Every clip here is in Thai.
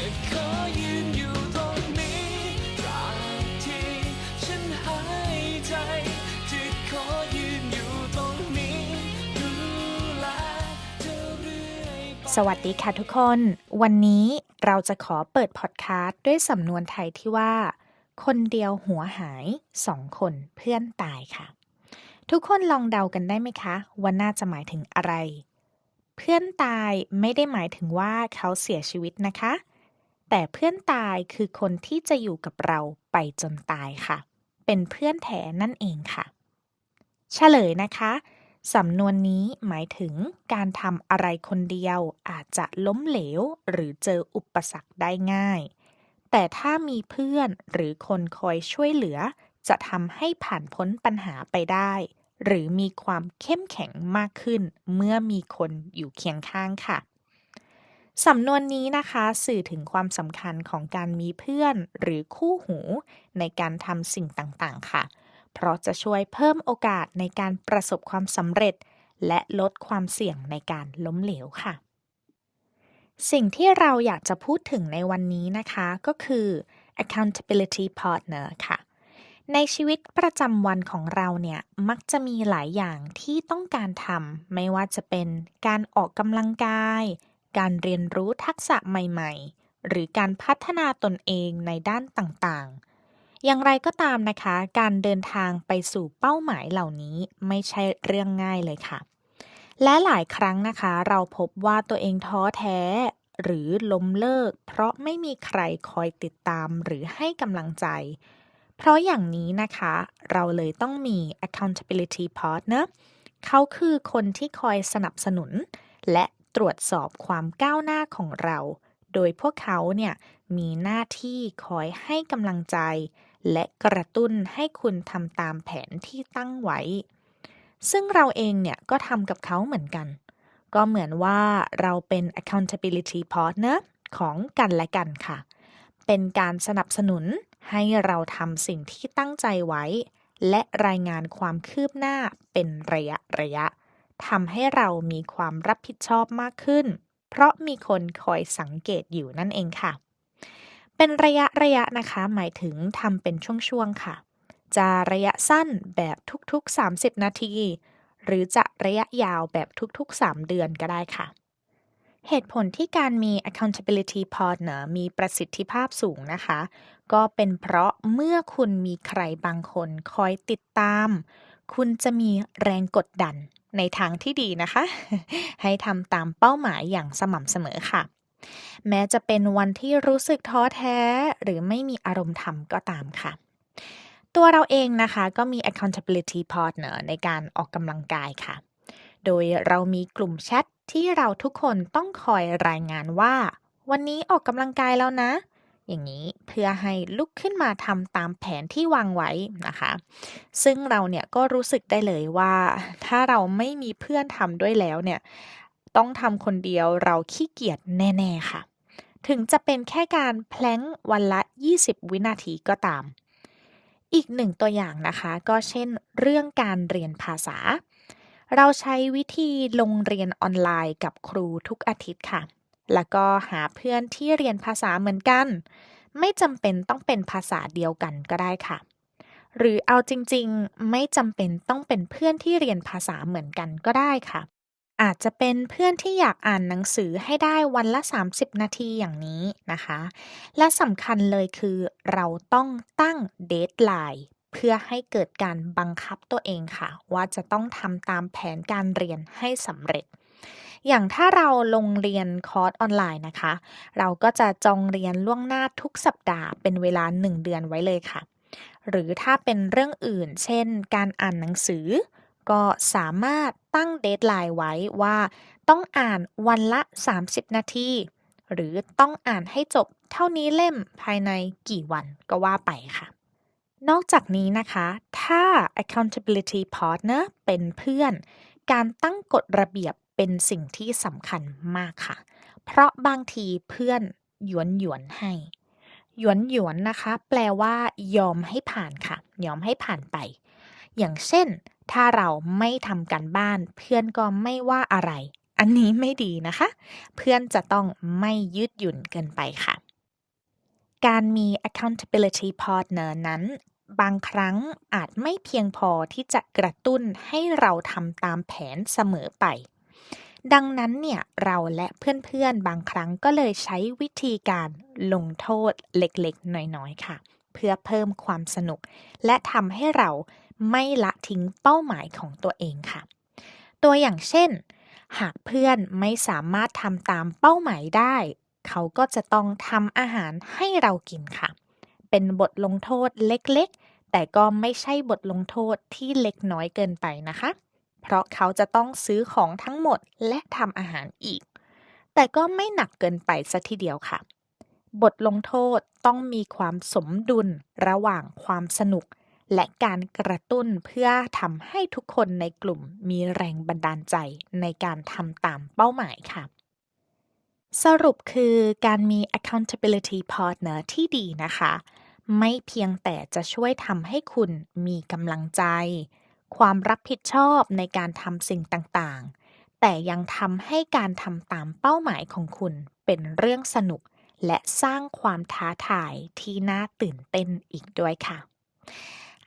จะขอยืนอยู่ตรงนี้ตราบที่ฉันหายใจ จะขอยืนอยู่ตรงนี้ดูแลเธอเรื่อยไป สวัสดีค่ะทุกคน วันนี้เราจะขอเปิดพอดคาสต์ด้วยสำนวนไทยที่ว่า คนเดียวหัวหายสองคนเพื่อนตายค่ะ ทุกคนลองเดากันได้ไหมคะว่าน่าจะหมายถึงอะไร เพื่อนตายไม่ได้หมายถึงว่าเขาเสียชีวิตนะคะ แต่เพื่อนตายคือคนที่จะอยู่กับเราไปจนตายค่ะ เป็นเพื่อนแท้นั่นเองค่ะ เฉลยนะคะ สำนวนนี้หมายถึงการทำอะไรคนเดียวอาจจะล้มเหลวหรือเจออุปสรรคได้ง่าย แต่ถ้ามีเพื่อนหรือคนคอยช่วยเหลือ จะทำให้ผ่านพ้นปัญหาไปได้ หรือมีความเข้มแข็งมากขึ้น เมื่อมีคนอยู่เคียงข้างค่ะ สำนวนนี้นะคะสื่อถึงความสำคัญของการมีเพื่อนหรือคู่หูในการทำสิ่งต่างๆ ค่ะ เพราะจะช่วยเพิ่มโอกาสในการประสบความสำเร็จ และลดความเสี่ยงในการล้มเหลวค่ะ สิ่งที่เราอยากจะพูดถึงในวันนี้นะคะก็คือ accountability partner ค่ะ ในชีวิตประจำวันของเราเนี่ย มักจะมีหลายอย่างที่ต้องการทำไม่ว่าจะเป็นการออกกำลังกาย การเรียนรู้ทักษะใหม่ๆ หรือการพัฒนาตนเองในด้านต่างๆ อย่างไรก็ตามนะคะ การเดินทางไปสู่เป้าหมายเหล่านี้ไม่ใช่เรื่องง่ายเลยค่ะ และหลายครั้งนะคะ เราพบว่าตัวเองท้อแท้ หรือล้มเลิก เพราะไม่มีใครคอยติดตามหรือให้กำลังใจ เพราะอย่างนี้นะคะ เราเลยต้องมี accountability partner เขาคือคนที่คอยสนับสนุน และ ตรวจสอบความก้าวหน้าของเรา โดยพวกเขาเนี่ยมีหน้าที่คอยให้กำลังใจ และกระตุ้นให้คุณทำตามแผนที่ตั้งไว้ ซึ่งเราเองเนี่ยก็ทำกับเขาเหมือนกัน ก็เหมือนว่าเราเป็น accountability partner ของกันและกันค่ะ เป็นการสนับสนุนให้เราทำสิ่งที่ตั้งใจไว้ และรายงานความคืบหน้าเป็นระยะระยะ ทำให้เรามีความรับผิดชอบมากขึ้น เพราะมีคนคอยสังเกตอยู่นั่นเองค่ะ เป็นระยะระยะนะคะ หมายถึงทำเป็นช่วงๆค่ะ จะระยะสั้นแบบทุกๆ 30 นาที หรือจะระยะยาวแบบทุกๆ 3 เดือนก็ได้ค่ะ เหตุผลที่การมี accountability partner มีประสิทธิภาพสูงนะคะ ก็เป็นเพราะเมื่อคุณมีใครบางคนคอยติดตาม คุณจะมีแรงกดดัน ในทางที่ดีนะคะ ให้ทำตามเป้าหมายอย่างสม่ำเสมอค่ะ แม้จะเป็นวันที่รู้สึกท้อแท้หรือไม่มีอารมณ์ทำก็ตามค่ะ ตัวเราเองนะคะก็มี accountability partner ในการออกกำลังกายค่ะ โดยเรามีกลุ่มแชทที่เราทุกคนต้องคอยรายงานว่า วันนี้ออกกำลังกายแล้วนะ อย่างนี้เพื่อให้ลุกขึ้นมาทำตามแผนที่วางไว้นะคะ ซึ่งเราเนี่ยก็รู้สึกได้เลยว่า ถ้าเราไม่มีเพื่อนทำด้วยแล้วเนี่ย ต้องทำคนเดียวเราขี้เกียจแน่ ๆ ค่ะ ถึงจะเป็นแค่การแพลงวันละ 20 วินาทีก็ตาม อีกหนึ่งตัวอย่างนะคะ ก็เช่น เรื่องการเรียนภาษา เราใช้วิธีลงเรียนออนไลน์กับครูทุกอาทิตย์ค่ะ แล้วก็หาเพื่อนที่เรียนภาษาเหมือนกัน ไม่จำเป็นต้องเป็นภาษาเดียวกันก็ได้ค่ะ หรือเอาจริงๆ ไม่จำเป็นต้องเป็นเพื่อนที่เรียนภาษาเหมือนกันก็ได้ค่ะ อาจจะเป็นเพื่อนที่อยากอ่านหนังสือให้ได้วันละ 30 นาทีอย่างนี้นะคะ และสำคัญเลยคือเราต้องตั้งเดทไลน์เพื่อให้เกิดการบังคับตัวเองค่ะ ว่าจะต้องทำตามแผนการเรียนให้สำเร็จ อย่างถ้าเราลงเรียนคอร์สออนไลน์นะคะ เราก็จะจองเรียนล่วงหน้าทุกสัปดาห์เป็นเวลา 1 เดือนไว้เลยค่ะ หรือถ้าเป็นเรื่องอื่น เช่น การอ่านหนังสือ ก็สามารถตั้งเดทไลน์ไว้ว่าต้องอ่านวันละ 30 นาที หรือต้องอ่านให้จบเท่านี้เล่มภายในกี่วันก็ว่าไปค่ะนอกจากนี้นะคะ ถ้า accountability partner เป็นเพื่อน การตั้งกฎระเบียบ เป็นสิ่งที่สำคัญมากค่ะ เพราะบางทีเพื่อนหยวนหยวนให้ หยวนหยวนนะคะ แปลว่ายอมให้ผ่านค่ะ ยอมให้ผ่านไป อย่างเช่น ถ้าเราไม่ทำการบ้าน เพื่อนก็ไม่ว่าอะไร อันนี้ไม่ดีนะคะ เพื่อนจะต้องไม่ยืดหยุ่นเกินไปค่ะ การมี accountability partner นั้นบางครั้งอาจไม่เพียงพอที่จะกระตุ้นให้เราทำตามแผนเสมอไป ดังนั้นเนี่ยเราและเพื่อนๆบางครั้งก็เลยใช้วิธีการลงโทษเล็กๆ น้อยๆ ค่ะ เพื่อเพิ่มความสนุก และทำให้เราไม่ละทิ้งเป้าหมายของตัวเองค่ะ ตัวอย่างเช่น หากเพื่อนไม่สามารถทำตามเป้าหมายได้ เขาก็จะต้องทำอาหารให้เรากินค่ะ เป็นบทลงโทษเล็กๆ แต่ก็ไม่ใช่บทลงโทษที่เล็กน้อยเกินไปนะคะ เพราะเขาจะต้องซื้อของทั้งหมดและทำอาหารอีก แต่ก็ไม่หนักเกินไปซะทีเดียวค่ะ บทลงโทษต้องมีความสมดุลระหว่างความสนุก และการกระตุ้นเพื่อทำให้ทุกคนในกลุ่มมีแรงบันดาลใจในการทำตามเป้าหมายค่ะ สรุปคือการมี accountability partner ที่ดีนะคะ ไม่เพียงแต่จะช่วยทำให้คุณมีกำลังใจ ความรับผิดชอบในการทำสิ่งต่างๆ แต่ยังทำให้การทำตามเป้าหมายของคุณเป็นเรื่องสนุก และสร้างความท้าทายที่น่าตื่นเต้นอีกด้วยค่ะ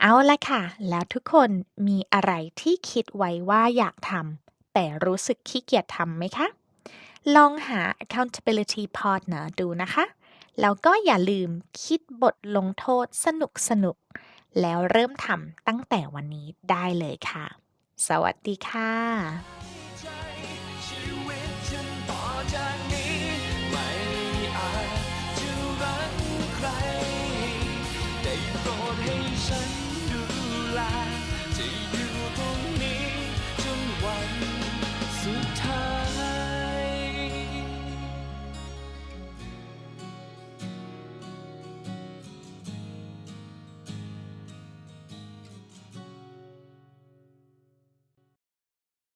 เอาละค่ะ แล้วทุกคนมีอะไรที่คิดไว้ว่าอยากทำแต่รู้สึกขี้เกียจทำไหมคะ ลองหา accountability partner ดูนะคะ แล้วก็อย่าลืมคิดบทลงโทษสนุกสนุกๆ แล้วเริ่มทำตั้งแต่วันนี้ได้เลยค่ะ สวัสดีค่ะ